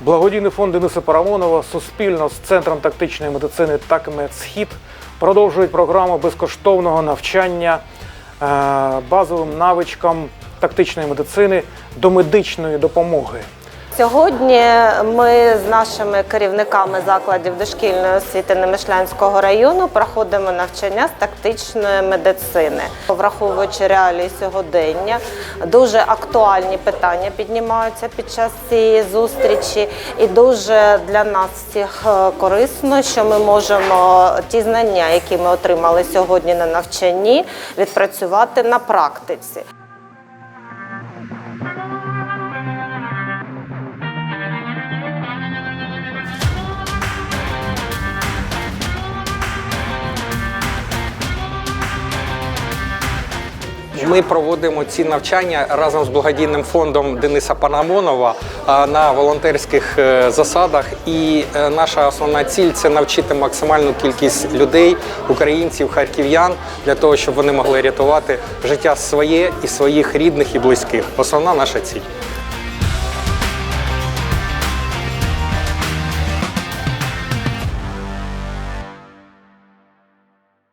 Благодійний фонд Дениса Парамонова суспільно з центром тактичної медицини «Такмедсхід» продовжують програму безкоштовного навчання е, базовим навичкам тактичної медицини до медичної допомоги. Сьогодні ми з нашими керівниками закладів дошкільної освіти Немишлянського району проходимо навчання з тактичної медицини, враховуючи реалії сьогодення. Дуже актуальні питання піднімаються під час цієї зустрічі, і дуже для нас всіх е, корисно, що ми можемо ті знання, які ми отримали сьогодні на навчанні, відпрацювати на практиці. Ми проводимо ці навчання разом з благодійним фондом Дениса Панамонова на волонтерських е, засадах. І е, наша основна ціль це навчити максимальну кількість людей, українців, харків'ян для того, щоб вони могли рятувати життя своє і своїх рідних і близьких. Основна наша ціль.